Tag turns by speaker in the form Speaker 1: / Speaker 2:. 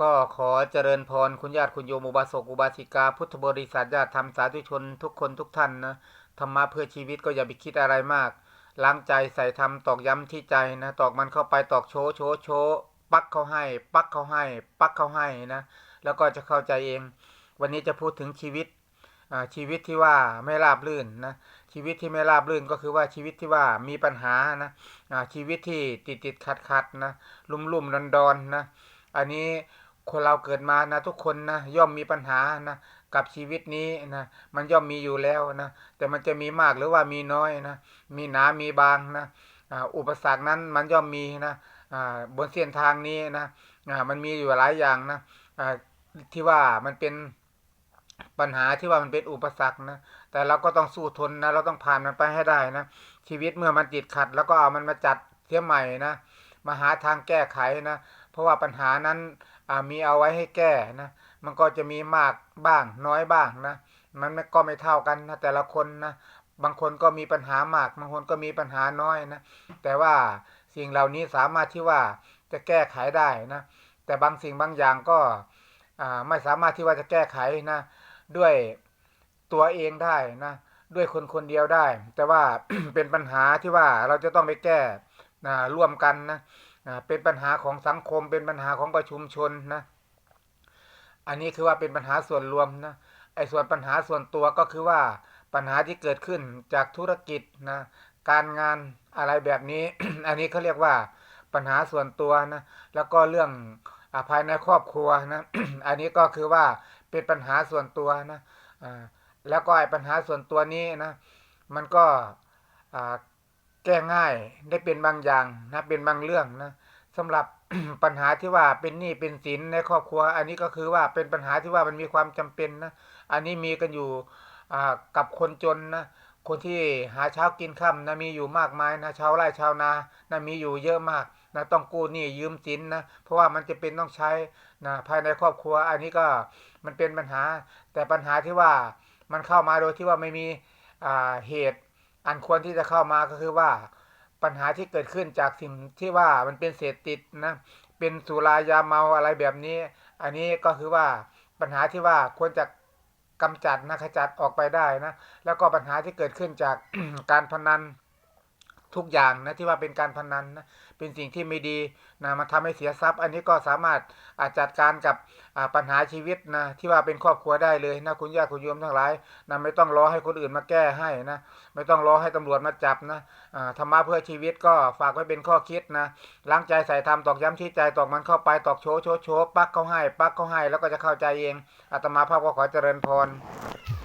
Speaker 1: ก็ขอเจริญพรคุณญาติคุณโยมอุบาสกอุบาสิกา พุทธบริษัทญาติธรรมสาธุชนทุกคนทุกท่านนะธรรมะเพื่อชีวิตก็อย่าไปคิดอะไรมาก ล้างใจใส่ธรรมตอกย้ำที่ใจนะ ตอกมันเข้าไปตอกโชว์โชว์โชว์ปักเขาให้ ปักเขาให้ ปักเขาให้นะ แล้วก็จะเข้าใจเอง วันนี้จะพูดถึงชีวิตชีวิตที่ว่าไม่ราบรื่นนะชีวิตที่ไม่ราบรื่นก็คือว่าชีวิตที่ว่ามีปัญหานะชีวิตที่ติดติดขัดขัดนะลุ่มลุ่มดอนดอนนะอันนี้ คนเราเกิดมานะทุกคนนะย่อมมีปัญหานะกับชีวิตนี้นะมันย่อมมีอยู่แล้วนะแต่มันจะมีมากหรือว่ามีน้อยนะมีหนา มีบางนะอุปสรรคนั้นมันย่อมมีนะบนเส้นทางนี้นะมันมีอยู่หลายอย่างนะที่ว่ามันเป็นปัญหาที่ว่ามันเป็นอุปสรรคนะแต่เราก็ต้องสู้ทนนะเราต้องผ่านมันไปให้ได้นะชีวิตเมื่อมันติดขัด แล้วก็เอามันมาจัดเสียใหม่นะมาหาทางแก้ไขนะเพราะว่าปัญหานั้น มีเอาไว้ให้แก้นะ มันก็จะมีมากบ้างน้อยบ้างนะ มันก็ไม่เท่ากันนะแต่ละคนนะ บางคนก็มีปัญหามาก บางคนก็มีปัญหาน้อยนะ แต่ว่าสิ่งเหล่านี้สามารถที่ว่าจะแก้ไขได้นะ แต่บางสิ่งบางอย่างก็ไม่สามารถที่ว่าจะแก้ไขนะ ด้วยตัวเองได้นะ ด้วยคนคนเดียวได้ แต่ว่าเป็นปัญหาที่ว่าเราจะต้องไปแก้นะร่วมกันนะ เป็นปัญหาของสังคมเป็นปัญหาของประชุมชนนะอันนี้คือว่าเป็นปัญหาส่วนรวมนะไอ้ส่วนปัญหาส่วนตัวก็คือว่าปัญหาที่เกิดขึ้นจากธุรกิจนะการงานอะไรแบบนี้ อันนี้เขาเรียกว่าปัญหาส่วนตัวนะแล้วก็เรื่องอภายในครอบครัวนะอันนี้ก็คือว่าเป็นปัญหาส่วนตัวนะอ่าแล้วก็ไอ้ปัญหาส่วนตัวนี้นะมันก็อ่า แก้ง่ายได้เป็นบางอย่างนะเป็นบางเรื่องนะสำหรับปัญหาที่ว่าเป็นหนี้เป็นสินในครอบครัว อันนี้ก็คือว่าเป็นปัญหาที่ว่ามันมีความจำเป็นนะอันนี้มีกันอยู่อ่ากับคนจนนะคนที่หาเช้ากินค่ำนะมีอยู่มากมายนะชาวไร่ชาวนานะมีอยู่เยอะมากนะต้องกู้หนี้ยืมสินนะเพราะว่ามันจะเป็นต้องใช้นะภายในครอบครัว อันนี้ก็มันเป็นปัญหา แต่ปัญหาที่ว่ามันเข้ามาโดยที่ว่าไม่มีอ่าเหตุ อันควรที่จะเข้ามาก็คือว่าปัญหาที่เกิดขึ้นจากสิ่งที่ว่ามันเป็นเสพติดนะเป็นสุรายาเมาอะไรแบบนี้ อันนี้ก็คือว่าปัญหาที่ว่าควรจะกำจัดนะขจัดออกไปได้นะแล้วก็ปัญหาที่เกิดขึ้นจากการพนันทุกอย่างนะที่ว่าเป็นการพนันนะ เป็นสิ่งที่ไม่ดีนะมันทำให้เสียทรัพย์ อันนี้ก็สามารถอาจัดการกับปัญหาชีวิตนะที่ว่าเป็นครอบครัวได้เลยนะคุณญาติคุณโยมทั้งหลายนะไม่ต้องรอให้คนอื่นมาแก้ให้นะไม่ต้องรอให้ตำรวจมาจับนะธรรมะเพื่อชีวิตก็ฝากไว้เป็นข้อคิดนะล้างใจใส่ธรรมตอกย้ำที่ใจตอกมันเข้าไปตอกโชว์โชว์โชว์ปักเข้าให้ปักเข้าให้แล้วก็จะเข้าใจเองอาตมาภาพก็ขอเจริญพร